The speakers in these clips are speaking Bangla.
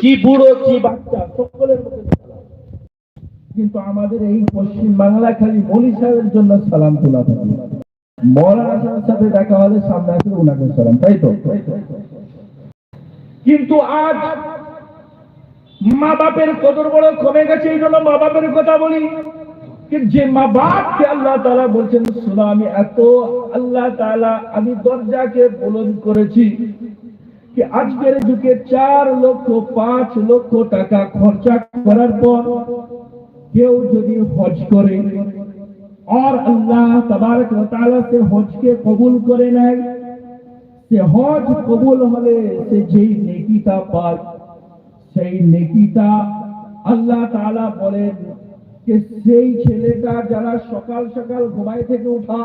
কি বুড়ো, কি বাচ্চা, সকলের কিন্তু আমাদের এই পশ্চিম বাংলা খালি মলি সাহেবের জন্য সালাম তোলা থাকে মৌলানা সাহেবের সাথে দেখা হলে সামনে আসে উনাকে সালাম, তাই তো? কিন্তু আজ মা বাপের কদর বড় কমে গেছে, এই জন্য মা বাপের কথা বলি। যে মা বাপকে আল্লাহ তাআলা বলছেন, শোনো, আমি এত আল্লাহ তাআলা, আমি দরজাকে বুলন্দ করেছি আজকের যুগে চার লক্ষ, পাঁচ লক্ষ টাকা খরচা করার পর কেউ যদি হজ করে, আর আল্লাহ তবারক সে হজকে কবুল করে নেয়। সে হজ কবুল হলে সে যেই নেকিতা পায়, সেই নেকিতা আল্লাহ তালা বলেন যে সেই ছেলেটা যারা সকাল সকাল ঘুমাই থেকে উঠা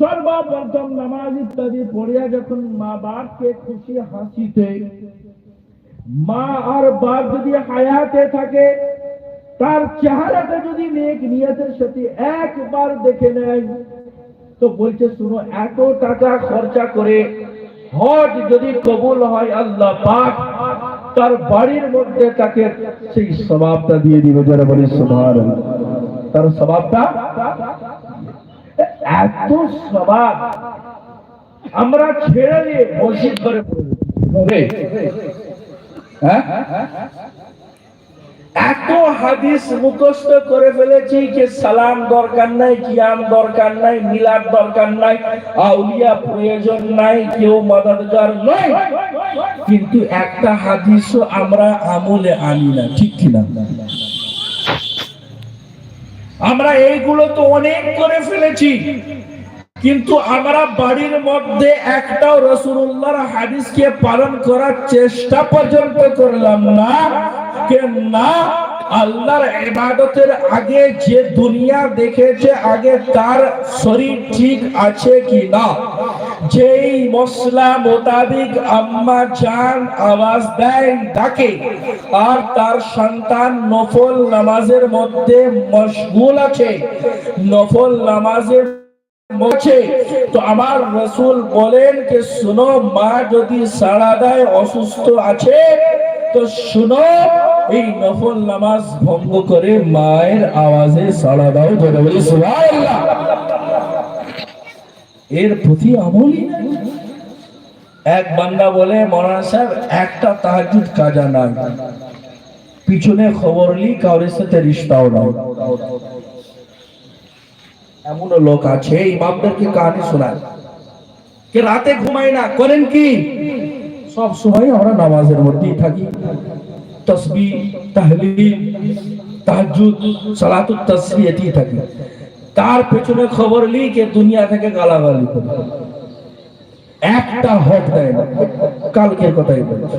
সর্বপ্রথম নামাজ ইত্যাদি পড়িয়া যখন মা বাপকে খুশি হাসিতে, মা আর বাপ যদি হায়াতে থাকে, তার চেহারাটা যদি নেক নিয়তের সাথে একবার দেখে নেয়, তো বলছে, শুনো, এত টাকা খরচা করে হজ যদি কবুল হয় আল্লাহ পাক, তার বাড়ির মধ্যে তাকে সেই স্বভাবটা দিয়ে দিবে যারা বলে সুভার তার স্বভাবটা এত স্বভাব। আমরা ছেড়ে দিয়ে মসজিদ করে হ্যাঁ? এত হাদিস মুখস্থ করে ফেলেছি যে সালাম দরকার নাই কিয়াম দরকার নাই মিলাদ দরকার নাই আউলিয়া প্রয়োজন নাই কেউ মাদাদগার নয়। কিন্তু একটা হাদিসও আমরা আমলে আনি না ঠিক কিনা? আমরা এইগুলো তো অনেক করে ফেলেছি। কিন্তু আমরা বাড়ির মধ্যে একটাও রসুল্লাহর হাদিসকে পালন করার চেষ্টা পর্যন্ত করলাম না কেন না আল্লাহর ইবাদতের আগে যে দুনিয়া দেখেছে, আগে তার শরীর ঠিক আছে কি না যেই মশলা মোতাবিক আম্মা জান আওয়াজ দেয় ডাকে, আর তার সন্তান নফল নামাজের মধ্যে মশগুল আছে নফল নামাজের বলছে তো আমার রসুল বলেন যে, শুনো, মা যদি সাড়া দেয়, অসুস্থ আছে, তো শুনো, এই নফল নামাজ ভঙ্গ করে মায়ের আওয়াজে সাড়া দাও বলি, সুবহানাল্লাহ। এর প্রতি আমলই নাই। এক বান্দা বলে, মৌলানা সাহেব, একটা তাহাজুদ কাজা নাই। পিছনে খবর লি কাউরের সাথে রিস্তাও নাই। এমনও লোক আছে, ইমামদেরকে কাহানি শোনায়। কে রাতে ঘুমায় না, করেন কি? সব সময় আমরা নামাজের মধ্যেই থাকি। তসবি, তাহলিল, তাহাজ্জুদ সালাতুত তাসবিয়াতেই থাকি। তার পেছনে খবর লি কে দুনিয়া থেকে গালাগালি করে। একটা হক দেয় না। কালকের কথাই বলছি।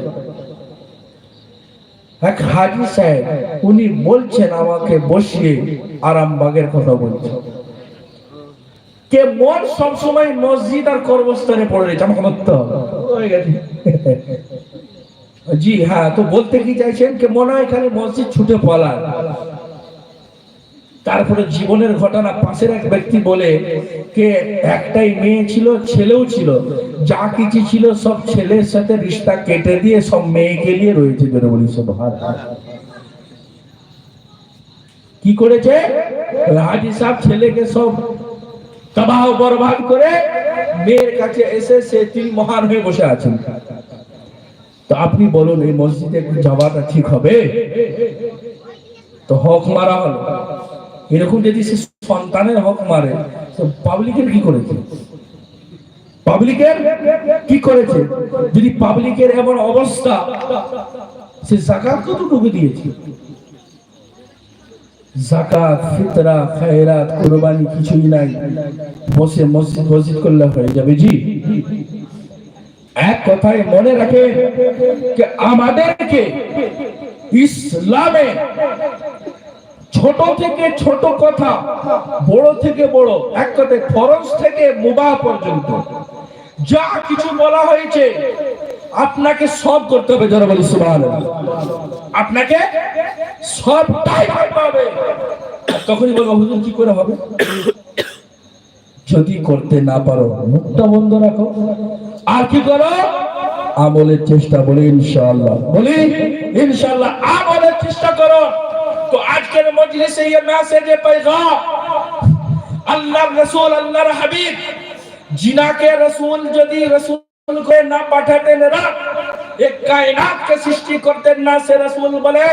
এক হাজি সাহেব, উনি বলছেন আমাকে বসিয়ে আরামবাগের কথা বলছেন। কে মন সবসময় মসজিদ আর কর্মস্থানে পড়ে রয়েছে, আমাকে হবে। হয়ে গেছে। জি হ্যাঁ তো বলতে কি চাইছেন? কে মনে হয় খালি মসজিদ ছুটে পলায়। তারপরে জীবনের ঘটনা পাশের এক ব্যক্তি বলে কে, একটাই মেয়ে ছিল, ছেলেও ছিল। যা কিছু ছিল সব ছেলের সাথে রিশতা কেটে দিয়ে সব মেয়েকে নিয়ে রয়েছে বেরো বলি সব কি করেছে? হাজি সাহেব ছেলেকে সব তবাহ বরবাদ করে মেয়ের কাছে এসে সে তিনি মহান হয়ে বসে আছেন। তো আপনি বলুন, এই মসজিদে যাওয়াটা ঠিক হবে? তো হক মারা হলো। এরকম যদি সে সন্তানের হক মারে, তো পাবলিকের কি করেছে? পাবলিকের কি করেছে? যদি পাবলিকের এমন অবস্থা, সে জাকাত কতটুকু দিয়েছে? জাকাত, ফিতরা, খায়রাত, কুরবানি কিছুই নাই। বসে মসজিদ মসজিদ করলে হয়ে যাবে, জি। এক কথায় মনে রাখে আমাদেরকে ইসলামে ছোট থেকে ছোট কথা, বড় থেকে বড়, এক কথায় ফরজ থেকে মুবাহ পর্যন্ত। যা কিছু বলা হয়েছে, আপনাকে সব করতে হবে যারা বলি আপনাকে সবটাই করতে হবে। তখনই বলব, হুজুর, কি করে হবে? যদি করতে না পারো, মুখটা বন্ধ রাখো। আর কি করো? আমলের চেষ্টা বলি, ইনশাআল্লাহ। বলি, ইনশাআল্লাহ, আমলের চেষ্টা করো। তো আজকের মজলিসে এই মেসেজে پیغام আল্লাহর রাসূল, আল্লাহর হাবিব, জিনাকে রাসূল যদি রাসূল কে না পাঠাতেন না এক কায়নাতকে সৃষ্টি করতেন না সে রাসূল বলে।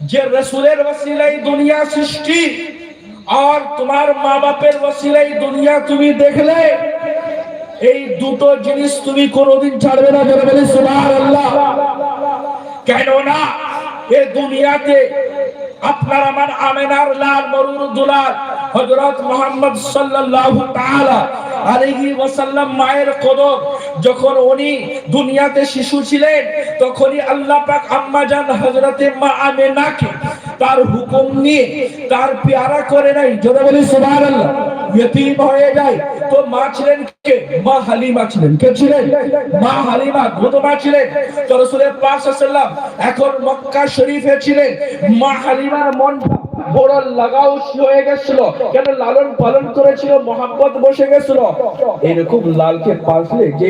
যে রাসূলের ওসিলাই দুনিয়া সৃষ্টি, আর তোমার মা বাপের ওসিলাই দুনিয়া তুমি দেখলে, এই দুটো জিনিস তুমি কোনোদিন ছাড়বে না যারা বলে সুবহানাল্লাহ। কেননা এ দুনিয়াতে আপনার আমার আমেনার লাল মরুর দুলাল হযরত মুহাম্মদ সাল্লাল্লাহু তাআলা আলাইহি ওয়াসাল্লাম মায়ের কদম, যখন উনি দুনিয়াতে শিশু ছিলেন, তখনই আল্লাহ পাক আম্মা জান হযরতে মা আমেনাকে তার হুকুম নিয়ে তার পেয়ারা করে নাই। যদি বলি সুবহানাল্লাহ। হয়ে যায়। তো মা ছিলেন কে? মা হালিমা ছিলেন। কে ছিলেন? মা হালিমা ছিলেন। তো রাসূলের এখন মক্কা শরীফে ছিলেন। মা হালিমার মন বড় লাগাও হয়ে গেছিল। কেন লালন পালন করেছিল? মোহাম্মত বসে গেছিল। এরকম লালকে পাশলে যে